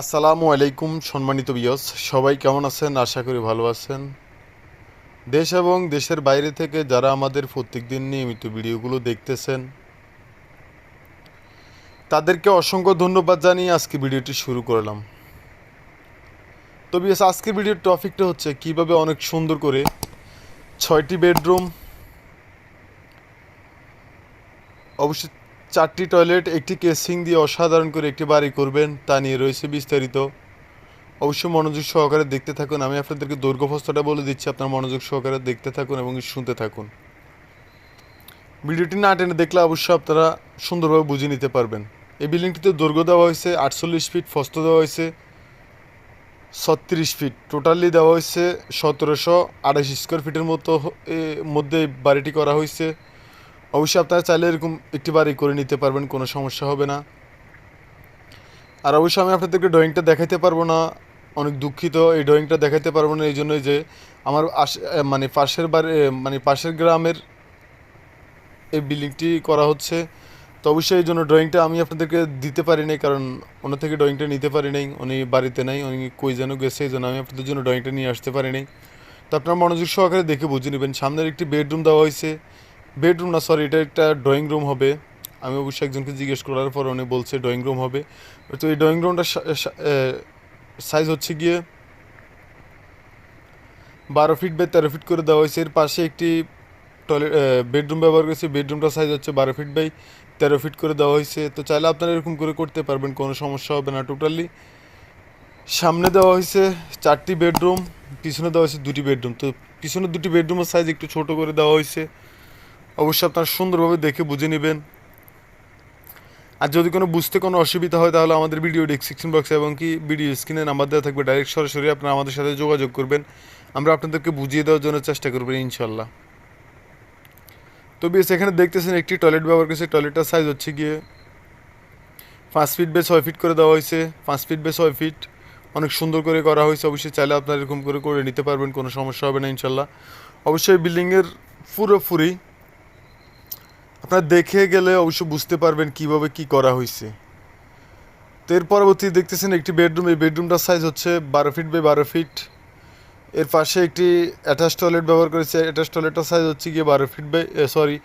আসসালামু আলাইকুম, সম্মানিত বিয়স সবাই কেমন আছেন? আশা করি ভালো আছেন। দেশ এবং দেশের বাইরে থেকে যারা আমাদের প্রত্যেকদিন নিয়মিত ভিডিওগুলো দেখতেছেন, তাদেরকে অসংখ্য ধন্যবাদ জানিয়ে আজকে ভিডিওটি শুরু করলাম। তো বিয়স আজকের ভিডিওর টপিকটা হচ্ছে কীভাবে অনেক সুন্দর করে ছয়টি বেডরুম, অবশ্যই চারটি টয়লেট, একটি কেসিং দিয়ে অসাধারণ করে একটি বাড়ি করবেন, তা নিয়ে রয়েছে বিস্তারিত। অবশ্যই মনোযোগ সহকারে দেখতে থাকুন। আমি আপনাদেরকে দৈর্ঘ্যফস্তটা বলে দিচ্ছি, আপনার মনোযোগ সহকারে দেখতে থাকুন এবং শুনতে থাকুন। ভিডিওটি না টেনে দেখলে অবশ্যই আপনারা সুন্দরভাবে বুঝে নিতে পারবেন। এই বিল্ডিংটিতে দৈর্ঘ্য দেওয়া হয়েছে আটচল্লিশ ফিট, ফস্ত দেওয়া হয়েছে ছত্রিশ ফিট। টোটালি দেওয়া হয়েছে সতেরোশো আড়াইশ স্কোয়ার ফিটের মতো মধ্যে বাড়িটি করা হয়েছে। অবশ্যই আপনারা চাইলে এরকম একটি বাড়ি করে নিতে পারবেন, কোনো সমস্যা হবে না। আর অবশ্যই আমি আপনাদেরকে ড্রয়িংটা দেখাতে পারব না, অনেক দুঃখিত এই ড্রয়িংটা দেখাতে পারব না এই জন্যই যে আমার মানে পাশের বাড়ি মানে পাশের গ্রামের এই বিল্ডিংটি করা হচ্ছে। তো অবশ্যই এই জন্য ড্রয়িংটা আমি আপনাদেরকে দিতে পারি নাই, কারণ ওনার থেকে ড্রয়িংটা নিতে পারি নাই, উনি বাড়িতে নাই, উনি কই যেন গেছে এই জন্য আমি আপনাদের জন্য ড্রয়িংটা নিয়ে আসতে পারি নাই। তো আপনারা মনোযোগ সহকারে দেখে বুঝে নেবেন, সামনের একটি বেডরুম দেওয়া হয়েছে। বেডরুম না সরি এটা একটা ড্রয়িং রুম হবে। আমি অবশ্যই একজনকে জিজ্ঞেস করার পর উনি বলছে ড্রয়িং রুম হবে। তো এই ড্রয়িং রুমটা সাইজ হচ্ছে গিয়ে বারো ফিট বাই তেরো ফিট করে দেওয়া হয়েছে। এর পাশে একটি টয়লেট বেডরুম ব্যবহার করেছে। বেডরুমটা সাইজ হচ্ছে বারো ফিট বাই তেরো ফিট করে দেওয়া হয়েছে। তো চাইলে আপনারা এরকম করে করতে পারবেন, কোনো সমস্যা হবে না টোটালি সামনে দেওয়া হয়েছে চারটি বেডরুম পিছনে দেওয়া হয়েছে দুটি বেডরুম তো পিছনে দুটি বেডরুমের সাইজ একটু ছোট করে দেওয়া হয়েছে। অবশ্যই আপনারা সুন্দরভাবে দেখে বুঝে নেবেন। আর যদি কোনো বুঝতে কোনো অসুবিধা হয়, তাহলে আমাদের ভিডিও ডিসক্রিপশন বক্সে এবং কি ভিডিও স্ক্রিনে নাম্বার দেওয়া থাকবে। ডাইরেক্ট সরাসরি আপনারা আমাদের সাথে যোগাযোগ করবেন। আমরা আপনাদেরকে বুঝিয়ে দেওয়ার জন্য চেষ্টা করবেন ইনশাল্লাহ তো বেশ, এখানে দেখতেছেন একটি টয়লেট ব্যবহার করেছে। টয়লেটটার সাইজ হচ্ছে গিয়ে পাঁচ ফিট বে ছয় ফিট করে দেওয়া হয়েছে। পাঁচ ফিট বে ছয় ফিট অনেক সুন্দর করে করা হয়েছে। অবশ্যই চাইলে আপনারা এরকম করে করে নিতে পারবেন, কোনো সমস্যা হবে না ইনশাল্লাহ অবশ্যই বিল্ডিংয়ের পুরোপুরি আপনারা দেখে গেলে অবশ্য বুঝতে পারবেন কীভাবে কি করা হয়েছে। তো এর পরবর্তী দেখতেছেন একটি বেডরুম, এই বেডরুমটার সাইজ হচ্ছে বারো ফিট বাই বারো ফিট এর পাশে একটি অ্যাটাচ টয়লেট ব্যবহার করেছে অ্যাটাচ টয়লেটটার সাইজ হচ্ছে গিয়ে বারো ফিট বাই সরি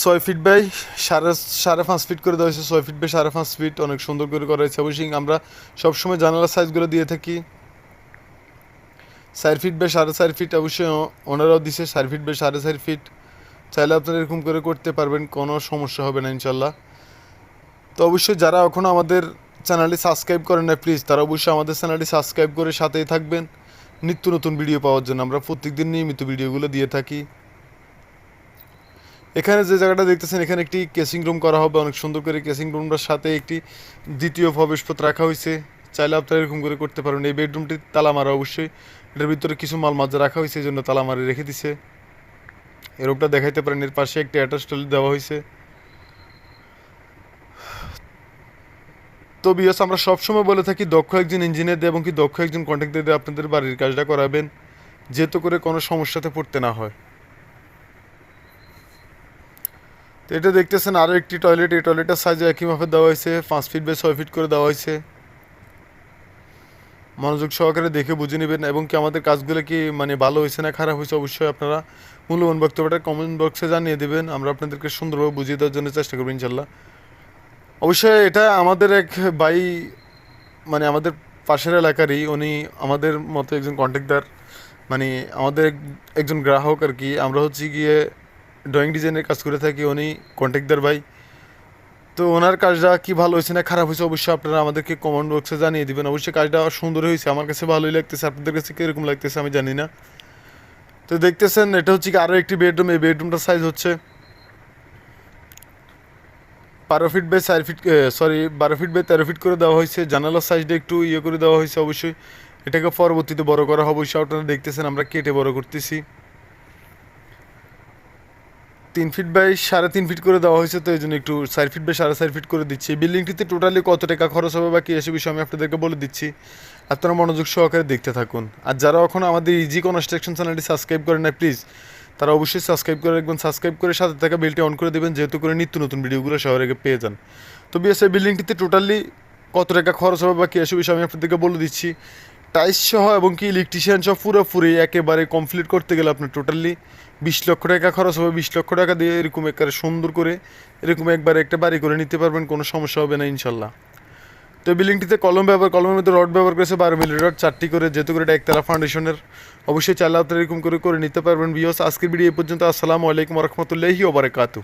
ছয় ফিট বাই সাড়ে সাড়ে পাঁচ ফিট করে দেওয়া হয়েছে, ছয় ফিট বাই সাড়ে পাঁচ ফিট অনেক সুন্দর করে করা হয়েছে। অবশ্যই আমরা সবসময় জানালার সাইজগুলো দিয়ে থাকি। চার ফিট বাই সাড়ে চার ফিট অবশ্যই ওনারাও দিছে চার ফিট বাই সাড়ে চার ফিট চাইলে আপনারা এরকম করে করতে পারবেন, কোনো সমস্যা হবে না ইনশাল্লাহ তো অবশ্যই যারা এখনও আমাদের চ্যানেলটি সাবস্ক্রাইব করেন না প্লিজ তারা অবশ্যই আমাদের চ্যানেলটি সাবস্ক্রাইব করে সাথেই থাকবেন। নিত্য নতুন ভিডিও পাওয়ার জন্য আমরা প্রত্যেকদিন নিয়মিত ভিডিওগুলো দিয়ে থাকি। এখানে যে জায়গাটা দেখতেছেন, এখানে একটি কেসিং রুম করা হবে। অনেক সুন্দর করে কেসিং রুমটার সাথে একটি দ্বিতীয় প্রবেশপথ রাখা হয়েছে। চাইলে আপনারা এরকম করে করতে পারেন। এই বেডরুমটি তালা মারা অবশ্যই, এটার ভিতরে কিছু মাল মাজা রাখা হয়েছে, এই জন্য তালা মারি রেখে দিছে। এই রূপটা দেখাইতে পারেন, এর পাশে একটি অ্যাটাচ টয়লেট দেওয়া হয়েছে তো বিয়স, আমরা সবসময় বলে থাকি, দক্ষ একজন ইঞ্জিনিয়ার দিয়ে এবং কি দক্ষ একজন কন্ট্রাক্টর দিয়ে আপনাদের বাড়ির কাজটা করাবেন, যেহেতু করে কোনো সমস্যাতে পড়তে না হয়। তো এটা দেখতেছেন আরও একটি টয়লেট এই টয়লেটের সাইজে একই দেওয়া হয়েছে পাঁচ ফিট বাই ছয় ফিট করে দেওয়া হয়েছে মনোযোগ সহকারে দেখে বুঝে নেবেন এবং কি আমাদের কাজগুলো কি মানে ভালো হয়েছে না খারাপ হয়েছে অবশ্যই আপনারা মূল্যবান বক্তব্যটা কমেন্ট বক্সে জানিয়ে দেবেন। আমরা আপনাদেরকে সুন্দরভাবে বুঝিয়ে দেওয়ার জন্য চেষ্টা করব ইনশাল্লাহ। অবশ্যই এটা আমাদের এক ভাই মানে আমাদের পাশের এলাকারই, উনি আমাদের মতো একজন কন্ট্রাক্টর মানে আমাদের এক- একজন গ্রাহক আর কি। আমরা হচ্ছে গিয়ে ড্রয়িং ডিজাইনের কাজ করে থাকি, উনি কন্ট্রাক্টর ভাই। তো ওনার কাজটা কি ভালো হয়েছে না খারাপ হয়েছে অবশ্যই আপনারা আমাদেরকে কমেন্ট বক্সে জানিয়ে দিবেন। অবশ্যই কাজটা সুন্দর হয়েছে। আমার কাছে ভালোই লাগতেছে। আপনাদের কাছে কীরকম লাগতেছে আমি জানি না। তো দেখতেছেন, এটা হচ্ছে কি আরও একটি বেডরুম এই বেডরুমটার সাইজ হচ্ছে বারো ফিট বাই চার ফিট সরি বারো ফিট বাই তেরো ফিট করে দেওয়া হয়েছে। জানালার সাইজটা একটু ইয়ে করে দেওয়া হয়েছে অবশ্যই। এটাকে পরবর্তীতে বড় করা হবে। অবশ্যই আপনারা দেখতেছেন, আমরা কেটে বড় করতেছি। তিন ফিট বাই সাড়ে তিন ফিট করে দেওয়া হয়েছে, তো এই জন্য একটু চার ফিট বাই সাড়ে চার ফিট করে দিচ্ছি। বিল্ডিংটিতে টোটালি কত টাকা খরচ হবে বা কী এসে বিষয়ে আমি আপনাদেরকে বলে দিচ্ছি। আপনারা মনোযোগ সহকারে দেখতে থাকুন। আর যারা এখন আমাদের ইজি কনস্ট্রাকশন চ্যানেলটি সাবস্ক্রাইব করেন না প্লিজ তারা অবশ্যই সাবস্ক্রাইব করে রাখবেন। সাবস্ক্রাইব করে সাথে থাকা বেলটি অন করে দেবেন, যেহেতু করে নিত্য নতুন ভিডিওগুলো সবার আগে পেয়ে যান। তো বিএস এই বিল্ডিংটিতে টোটালি কত টাকা খরচ হবে বা কী আসবে বিষয় আমি আপনাদেরকে বলে দিচ্ছি। টাইস সহ এবং কি ইলেকট্রিশিয়ান সহ পুরোপুরি একেবারে কমপ্লিট করতে গেলে আপনার টোটালি বিশ লক্ষ টাকা খরচ হবে। বিশ লক্ষ টাকা দিয়ে এরকম একবারে সুন্দর করে এরকম একবারে একটা বাড়ি করে নিতে পারবেন, কোনো সমস্যা হবে না ইনশাল্লাহ। তো বিল্ডিংটিতে কলম ব্যবহার কলমের মধ্যে রড ব্যবহার করেছে বারো মিলি রড, চারটি করে যেহেতু করে এটা একতলা ফাউন্ডেশনের অবশ্যই চাইলে আপনারা এরকম করে করে নিতে পারবেন। বিয়স আজকের ভিডিও এই পর্যন্ত। আসসালামু আলাইকুম রহমতুল্লাহি ওবরাকাতু